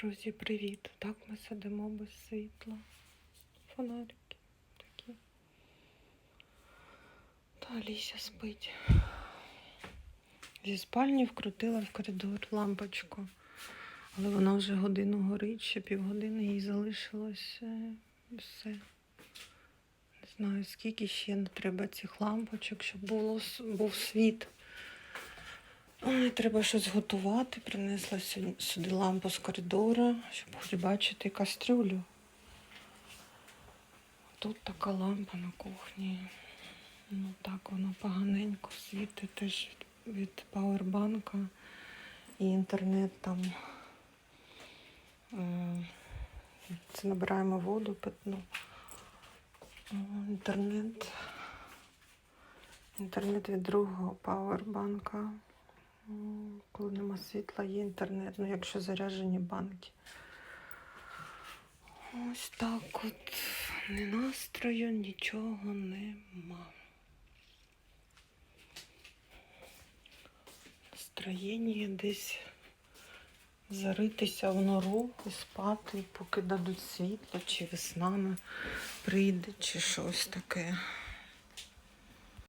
Друзі, привіт! Так ми сидимо без світла. Фонарики такі. Та Аліся спить. Зі спальні вкрутила в коридор лампочку. Але вона вже годину горить, ще півгодини їй залишилось е, все. Не знаю, скільки ще треба цих лампочок, щоб було, був світ. Ой, треба щось готувати. Принесла сюди лампу з коридору, щоб хоч бачити кастрюлю. Тут така лампа на кухні. Ну так воно поганенько світить теж від, від пауербанка і інтернет там. е, Це набираємо воду питну. Інтернет. Інтернет від другого пауербанка. Коли нема світла, є інтернет, ну якщо заряджені банки. Ось так от. Ні настрою, нічого нема. Настроєння десь заритися в нору і спати, поки дадуть світло, чи весна прийде, чи щось таке.